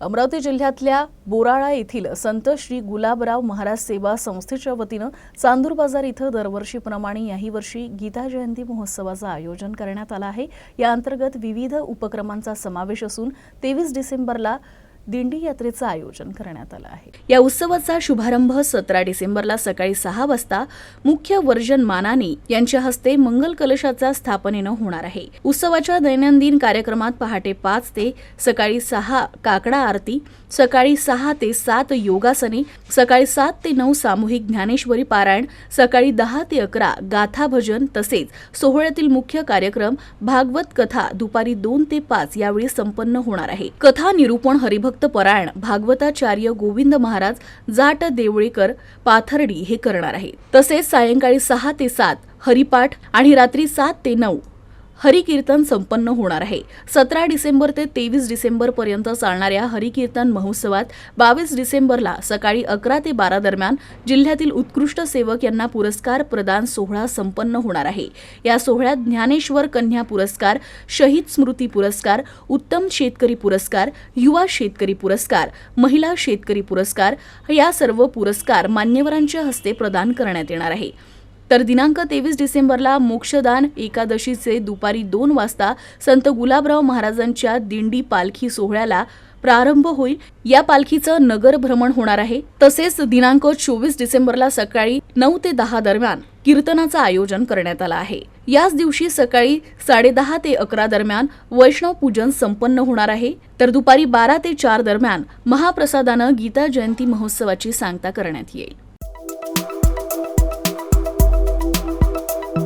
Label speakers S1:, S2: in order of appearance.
S1: अमरावती जिल्ह्यातल्या बोराळा येथील संत श्री गुलाबराव महाराज सेवा संस्थेच्या वतीनं चांदूर बाजार इथं दरवर्षीप्रमाणे याही वर्षी गीता जयंती महोत्सवाचं आयोजन करण्यात आलं आहे. या अंतर्गत विविध उपक्रमांचा समावेश असून तेवीस डिसेंबरला दिंडी यात्रेचं आयोजन करण्यात आलं आहे. या उत्सवाचा शुभारंभ सतरा डिसेंबरला सकाळी सहा वाजता मुख्य वर्जन मानानी यांच्या हस्ते मंगल कलशाचा स्थापनेनं होणार आहे. उत्सवाच्या दैनंदिन कार्यक्रमात पहाटे पाच ते सकाळी सहा काकडा आरती सकाळी सहा ते सात योगासने सकाळी सात ते नऊ सामूहिक ज्ञानेश्वरी पारायण सकाळी दहा ते अकरा गाथा भजन तसेच सोहळ्यातील मुख्य कार्यक्रम भागवत कथा दुपारी दोन ते पाच यावेळी संपन्न होणार आहे. कथा निरूपण हरिभक्त परायण भागवताचार्य गोविंद महाराज जाट देवळीकर पाथर्डी हे करणार आहे तसेच सायंकाळी सहा ते सात हरिपाठ आणि रात्री सात ते नऊ हरिकीर्तन संपन्न होणार आहे. सतरा डिसेंबर ते तेवीस डिसेंबर पर्यंत चालणाऱ्या हरिकीर्तन महोत्सवात बावीस डिसेंबरला सकाळी अकरा ते बारा दरम्यान जिल्ह्यातील उत्कृष्ट सेवक यांना पुरस्कार प्रदान सोहळा संपन्न होणार आहे. या सोहळ्यात ज्ञानेश्वर कन्या पुरस्कार शहीद स्मृती पुरस्कार उत्तम शेतकरी पुरस्कार युवा शेतकरी पुरस्कार महिला शेतकरी पुरस्कार या सर्व पुरस्कार मान्यवरांच्या हस्ते प्रदान करण्यात येणार आहे. तर दिनांक तेवीस डिसेंबरला मोक्षदान एकादशीचे दुपारी दोन वाजता संत गुलाबराव महाराजांच्या दिंडी पालखी सोहळ्याला प्रारंभ होईल. या पालखीचं नगर भ्रमण होणार आहे. तसेच दिनांक चोवीस डिसेंबरला सकाळी नऊ ते दहा दरम्यान कीर्तनाचं आयोजन करण्यात आलं आहे. याच दिवशी सकाळी साडेदहा ते अकरा दरम्यान वैष्णव पूजन संपन्न होणार आहे. तर दुपारी बारा ते चार दरम्यान महाप्रसादानं गीता जयंती महोत्सवाची सांगता करण्यात येईल.